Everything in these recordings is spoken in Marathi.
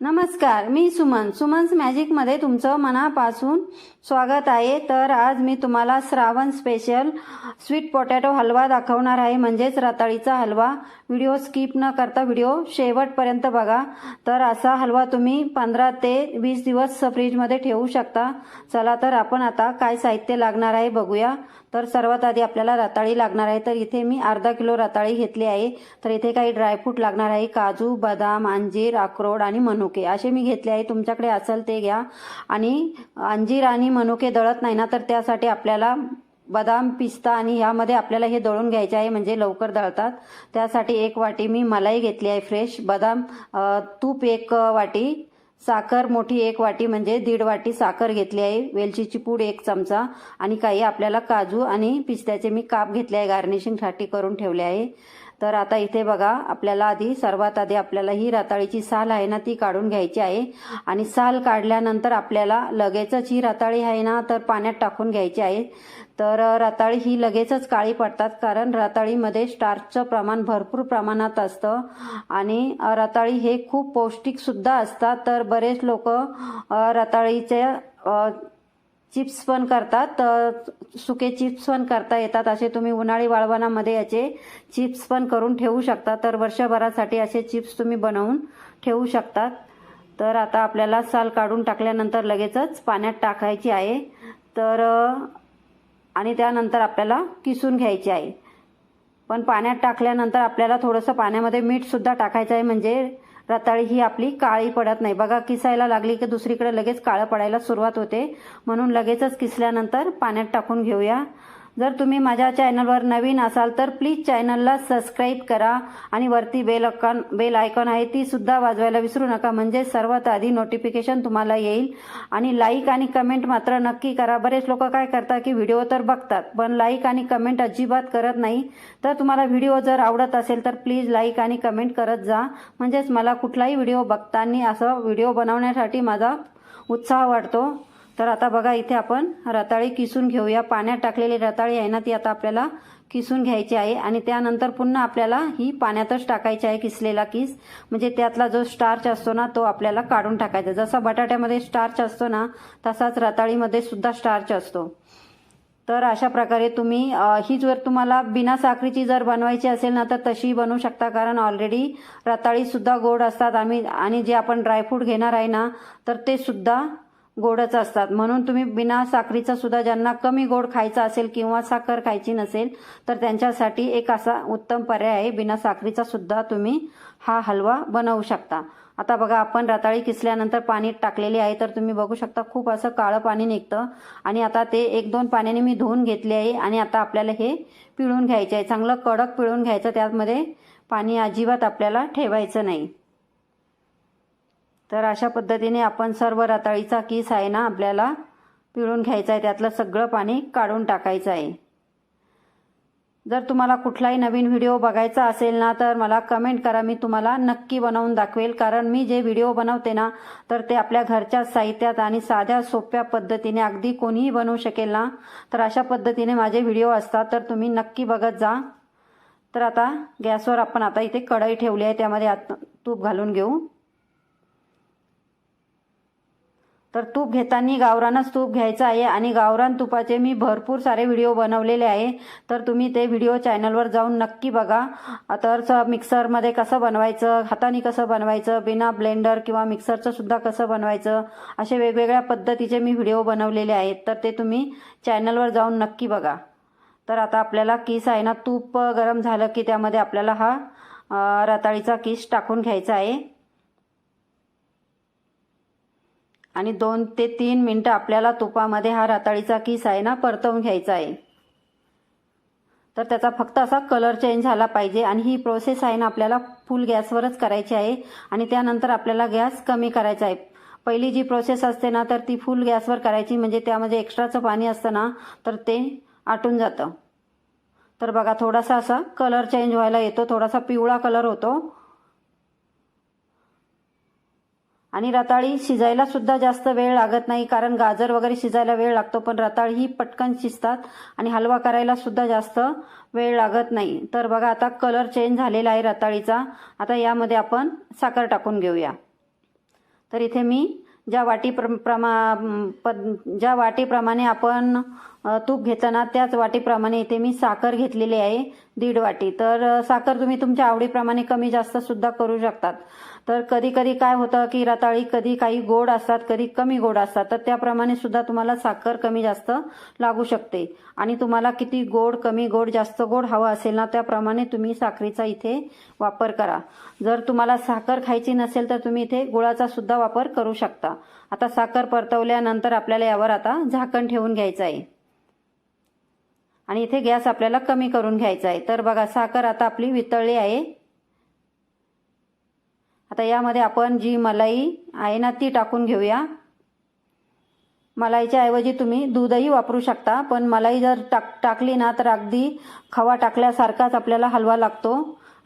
नमस्कार मी सुमन. सुमन्स मॅजिकमध्ये तुमचं मनापासून स्वागत आहे. तर आज मी तुम्हाला Shravan special sweet potato halwa दाखवणार आहे. म्हणजेच रताळीचा हलवा. व्हिडिओ स्किप न करता व्हिडिओ शेवटपर्यंत बघा. तर असा हलवा तुम्ही पंधरा ते वीस दिवस फ्रीजमध्ये ठेवू शकता. चला तर आपण आता काय साहित्य लागणार आहे बघूया. तर सर्वात आधी आपल्याला रताळी लागणार आहे. तर इथे मी अर्धा किलो रताळी घेतली आहे. तर इथे काही ड्रायफ्रूट लागणार आहे. काजू बदाम अंजीर अक्रोड आणि मनुके. असे मी घेतले आहे. तुमच्याकडे असेल ते घ्या. आणि अंजीर आणि मनुके दळत नाही ना तर त्यासाठी आपल्याला बदाम पिस्ता आणि ह्यामध्ये आपल्याला हे दळून घ्यायचे आहे म्हणजे लवकर दळतात. त्यासाठी एक वाटी मी मलाई घेतली आहे फ्रेश. बदाम तूप एक वाटी. साखर मोठी एक वाटी म्हणजे दीड वाटी साखर घेतली आहे. वेलचीची पूड एक चमचा. आणि काही आपल्याला काजू आणि पिस्त्याचे मी काप घेतले आहे गार्निशिंगसाठी करून ठेवले आहे. तर आता इथे बघा आपल्याला आधी सर्वात आधी आपल्याला ही रताळीची साल आहे ना ती काढून घ्यायची आहे. आणि साल काढल्यानंतर आपल्याला लगेचच ही रताळी आहे ना तर पाण्यात टाकून घ्यायची आहे. तर रताळी ही लगेचच काळी पडतात कारण रताळीमध्ये स्टार्चचं प्रमाण भरपूर प्रमाणात असतं. आणि रताळी हे खूप पौष्टिकसुद्धा असतात. तर बरेच लोक रताळीचे चिप्स पण करतात तर सुके चिप्स पण करता येतात. असे तुम्ही उन्हाळी वाळवणामध्ये याचे चिप्स पण करून ठेवू शकता. तर वर्षभरासाठी असे चिप्स तुम्ही बनवून ठेवू शकतात तर आता आपल्याला साल काढून टाकल्यानंतर लगेचच पाण्यात टाकायची आहे. तर आणि त्यानंतर आपल्याला किसून घ्यायची आहे. पण पाण्यात टाकल्यानंतर आपल्याला थोडंसं पाण्यामध्ये मीठसुद्धा टाकायचं आहे. म्हणजे रताळी ही आपली काळी पडत नाही. बघा किसायला लागली की दुसरीकडे लगेच काळं पडायला सुरुवात होते. म्हणून लगेचच किसल्यानंतर पाण्यात टाकून घेऊया. जर तुम्ही माझ्या चॅनलवर नवीन असाल तर प्लीज चॅनलला सबस्क्राईब करा आणि वरती बेल अकॉन बेल आयकॉन आहे ती सुद्धा वाजवायला विसरू नका. म्हणजे सर्वात आधी नोटिफिकेशन तुम्हाला येईल. आणि लाईक आणि कमेंट मात्र नक्की करा. बरेच लोक काय करतात की व्हिडिओ तर बघतात पण लाईक आणि कमेंट अजिबात करत नाही. तर तुम्हाला व्हिडिओ जर आवडत असेल तर प्लीज लाईक आणि कमेंट करत जा. म्हणजेच मला कुठलाही व्हिडिओ बघताना असं व्हिडिओ बनवण्यासाठी माझा उत्साह वाटतो तर आता बघा इथे आपण रताळी किसून घेऊया. पाण्यात टाकलेली रताळी आहे ना ती आता आपल्याला किसून घ्यायची आहे. आणि त्यानंतर पुन्हा आपल्याला ही पाण्यातच टाकायची आहे किसलेला किस. म्हणजे त्यातला जो स्टार्च असतो ना तो आपल्याला काढून टाकायचा. जसा बटाट्यामध्ये स्टार्च असतो ना तसाच रताळीमध्ये सुद्धा स्टार्च असतो. तर अशा प्रकारे तुम्ही ही जर तुम्हाला बिना साखरेची जर बनवायची असेल ना तर तशी बनवू शकता. कारण ऑलरेडी रताळी सुद्धा गोड असतात. आम्ही आणि जे आपण ड्रायफ्रूट घेणार आहे ना तर ते सुद्धा गोडच असतात. म्हणून तुम्ही बिना साखरीचा सुद्धा ज्यांना कमी गोड खायचा असेल किंवा साखर खायची नसेल तर त्यांच्यासाठी एक असा उत्तम पर्याय आहे. बिना साखरीचा सुद्धा तुम्ही हा हलवा बनवू शकता. आता बघा आपण रताळी किसल्यानंतर पाणी टाकलेले आहे तर तुम्ही बघू शकता खूप असं काळं पाणी निघतं. आणि आता ते एक दोन पाण्याने मी धुवून घेतले आहे आणि आता आपल्याला हे पिळून घ्यायचे आहे. चांगलं कडक पिळून घ्यायचं त्यामध्ये पाणी अजिबात आपल्याला ठेवायचं नाही. तर अशा पद्धतीने आपण सर्व रताळीचा किस आहे ना आपल्याला पिळून घ्यायचा आहे त्यातलं सगळं पाणी काढून टाकायचं आहे. जर तुम्हाला कुठलाही नवीन व्हिडिओ बघायचा असेल ना तर मला कमेंट करा मी तुम्हाला नक्की बनवून दाखवेल. कारण मी जे व्हिडिओ बनवते ना तर ते आपल्या घरच्या साहित्यात आणि साध्या सोप्या पद्धतीने अगदी कोणीही बनवू शकेल ना तर अशा पद्धतीने माझे व्हिडिओ असतात तर तुम्ही नक्की बघत जा. तर आता गॅसवर आपण आता इथे कढई ठेवली आहे त्यामध्ये आत तूप घालून घेऊ. तर तूप घेताना गावरानच तूप घ्यायचं आहे आणि गावरान तुपाचे मी भरपूर सारे व्हिडिओ बनवलेले आहे. तर तुम्ही ते व्हिडिओ चॅनलवर जाऊन नक्की बघा. तर मिक्सरमध्ये कसं बनवायचं हाताने कसं बनवायचं बिना ब्लेंडर किंवा मिक्सरचं सुद्धा कसं बनवायचं असे वेगवेगळ्या पद्धतीचे मी व्हिडिओ बनवलेले आहेत. तर ते तुम्ही चॅनलवर जाऊन नक्की बघा. तर आता आपल्याला किस आहे ना तूप गरम झालं की त्यामध्ये आपल्याला हा रताळीचा किस टाकून घ्यायचा आहे. आणि दोन ते तीन मिनटं आपल्याला तुपामध्ये हा रताळीचा किस आहे ना परतवून घ्यायचा आहे. तर त्याचा फक्त असा कलर चेंज झाला पाहिजे आणि ही प्रोसेस आहे ना आपल्याला फुल गॅसवरच करायची आहे आणि त्यानंतर आपल्याला गॅस कमी करायचा आहे. पहिली जी प्रोसेस असते ना तर ती फुल गॅसवर करायची म्हणजे त्यामध्ये एक्स्ट्राचं पाणी असतं ना तर ते आटून जातं. तर बघा थोडासा असा कलर चेंज व्हायला येतो थोडासा पिवळा कलर होतो. आणि रताळी शिजायला सुद्धा जास्त वेळ लागत नाही कारण गाजर वगैरे शिजायला वेळ लागतो पण रताळी ही पटकन शिजतात आणि हलवा करायला सुद्धा जास्त वेळ लागत नाही. तर बघा आता कलर चेंज झालेला आहे रताळीचा. आता यामध्ये आपण साखर टाकून घेऊया. तर इथे मी ज्या वाटी प्र प्रमा पद ज्या वाटीप्रमाणे आपण तूप घेताना त्याच वाटीप्रमाणे इथे मी साखर घेतलेली आहे दीड वाटी. तर साखर तुम्ही तुमच्या आवडीप्रमाणे कमी जास्त सुद्धा करू शकतात. तर कधी कधी काय होतं की रताळी कधी काही गोड असतात कधी कमी गोड असतात. तर त्याप्रमाणे सुद्धा तुम्हाला साखर कमी जास्त लागू शकते. आणि तुम्हाला किती गोड कमी गोड जास्त गोड हवं असेल ना त्याप्रमाणे तुम्ही साखरेचा इथे वापर करा. जर तुम्हाला साखर खायची नसेल तर तुम्ही इथे गुळाचा सुद्धा वापर करू शकता. आता साखर परतवल्यानंतर आपल्याला यावर आता झाकण ठेवून घ्यायचं आहे. आणि इथे गॅस आपल्याला कमी करून घ्यायचा आहे. तर बघा साखर आता आपली वितळली आहे. आता यामध्ये आपण जी मलाई आहे ना ती टाकून घेऊया. मलाईच्या ऐवजी तुम्ही दूधही वापरू शकता पण मलाई जर टाक टाकली ना तर अगदी खवा टाकल्यासारखाच आपल्याला हलवा लागतो.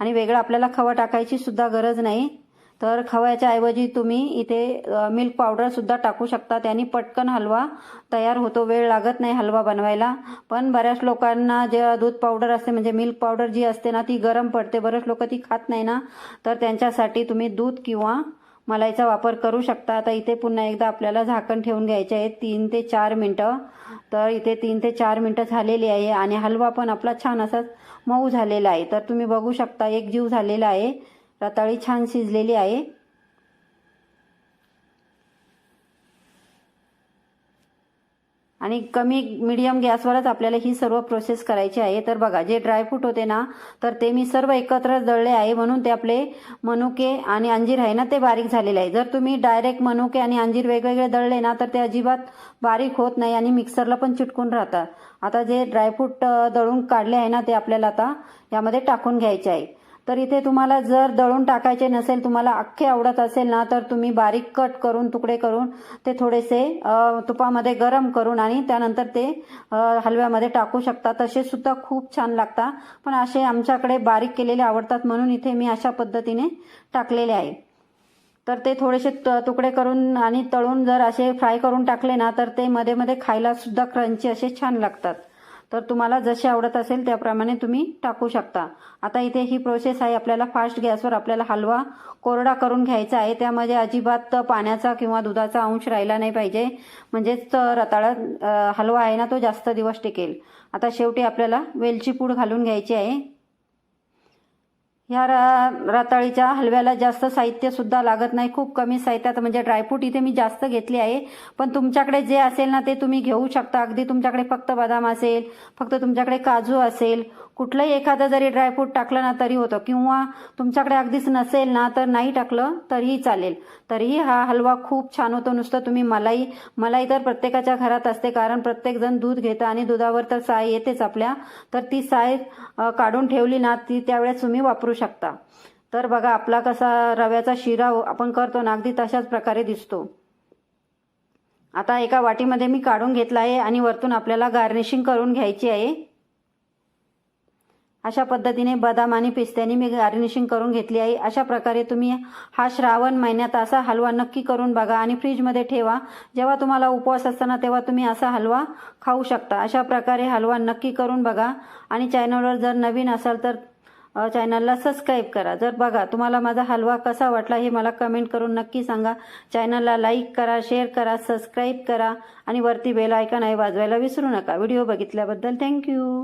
आणि वेगळा आपल्याला खवा टाकायची सुद्धा गरज नाही. तर खव्याच्या ऐवजी तुम्ही इथे मिल्क पावडर सुद्धा टाकू शकता. त्यांनी पटकन हलवा तयार होतो. वेळ लागत नाही हलवा बनवायला. पण बऱ्याच लोकांना जे दूध पावडर असते म्हणजे मिल्क पावडर जी असते ना ती गरम पडते. बरेच लोक ती खात नाही ना. तर त्यांच्यासाठी तुम्ही दूध किंवा मलाईचा वापर करू शकता. आता इथे पुन्हा एकदा आपल्याला झाकण ठेवून घ्यायचे आहे तीन ते चार मिनटं. तर इथे तीन ते चार मिनटं झालेली आहे. आणि हलवा पण आपला छान असाच मऊ झालेला आहे. तर तुम्ही बघू शकता एक जीव झालेला आहे. रताळी छान शिजलेली आहे. आणि कमी मिडियम गॅसवरच आपल्याला ही सर्व प्रोसेस करायची आहे. तर बघा जे ड्रायफ्रूट होते ना तर ते मी सर्व एकत्र दळले आहे म्हणून ते आपले मनुके आणि अंजीर आहे ना ते बारीक झालेले आहे. जर तुम्ही डायरेक्ट मनुके आणि अंजीर वेगवेगळे दळले ना तर ते अजिबात बारीक होत नाही आणि मिक्सरला पण चिटकून राहतात. आता जे ड्रायफ्रूट दळून काढले आहे ना ते आपल्याला आता यामध्ये टाकून घ्यायचे आहे. तर इथे तुम्हाला जर दळून टाकायचे नसेल तुम्हाला अख्खे आवडत असेल ना तर तुम्ही बारीक कट करून तुकडे करून ते थोडेसे तुपामध्ये गरम करून आणि त्यानंतर ते हलव्यामध्ये टाकू शकता. तसे सुद्धा खूप छान लागतात पण असे आमच्याकडे बारीक केलेले आवडतात म्हणून इथे मी अशा पद्धतीने टाकलेले आहे. तर ते थोडेसे त- तुकडे करून आणि तळून जर असे फ्राय करून टाकले ना तर ते मध्ये मध्ये खायला सुद्धा क्रंची असे छान लागतात. तर तुम्हाला जसे आवडत असेल त्याप्रमाणे तुम्ही टाकू शकता. आता इथे ही प्रोसेस आहे आपल्याला फास्ट गॅसवर आपल्याला हलवा कोरडा करून घ्यायचा आहे. त्यामध्ये अजिबात पाण्याचा किंवा दुधाचा अंश राहिला नाही पाहिजे. म्हणजेच रताळा हलवा आहे ना तो जास्त दिवस टिकेल. आता शेवटी आपल्याला वेलची पूड घालून घ्यायची आहे. ह्या रा रताळीच्या हलव्याला जास्त साहित्य सुद्धा लागत नाही. खूप कमी साहित्यात म्हणजे ड्रायफ्रूट इथे मी जास्त घेतले आहे. पण तुमच्याकडे जे असेल ना ते तुम्ही घेऊ शकता. अगदी तुमच्याकडे फक्त बदाम असेल फक्त तुमच्याकडे काजू असेल कुठलंही एखादं जरी ड्रायफ्रूट टाकलं ना तरी होतं. किंवा तुमच्याकडे अगदीच नसेल ना तर नाही टाकलं तरीही चालेल. तरीही हा हलवा खूप छान होतो. नुसतं तुम्ही मलाई मलाई तर प्रत्येकाच्या घरात असते. कारण प्रत्येकजण दूध घेतं आणि दुधावर तर साय येतेच आपल्या. तर ती साय काढून ठेवली ना ती त्यावेळेस तुम्ही वापरू शकता. तर बघा आपला कसा रव्याचा शिरा आपण करतो ना अगदी तशाच प्रकारे दिसतो. आता एका वाटीमध्ये मी काढून घेतला आहे आणि वरतून आपल्याला गार्निशिंग करून घ्यायची आहे. अशा पद्धतीने बदाम आणि पिस्त्याने मी गार्निशिंग करून घेतली आहे. अशा प्रकारे तुम्ही हा श्रावण महिन्यात असा हलवा नक्की करून बघा आणि फ्रीजमध्ये ठेवा. जेव्हा तुम्हाला उपवास असताना तेव्हा तुम्ही असा हलवा खाऊ शकता. अशा प्रकारे हलवा नक्की करून बघा. आणि चॅनलवर जर नवीन असाल तर चॅनलला सबस्क्राईब करा. जर बघा तुम्हाला माझा हलवा कसा वाटला हे मला कमेंट करून नक्की सांगा. चॅनलला लाईक करा शेअर करा सबस्क्राईब करा आणि वरती बेल आयकॉन आहे वाजवायला विसरू नका. Video बघितल्याबद्दल thank you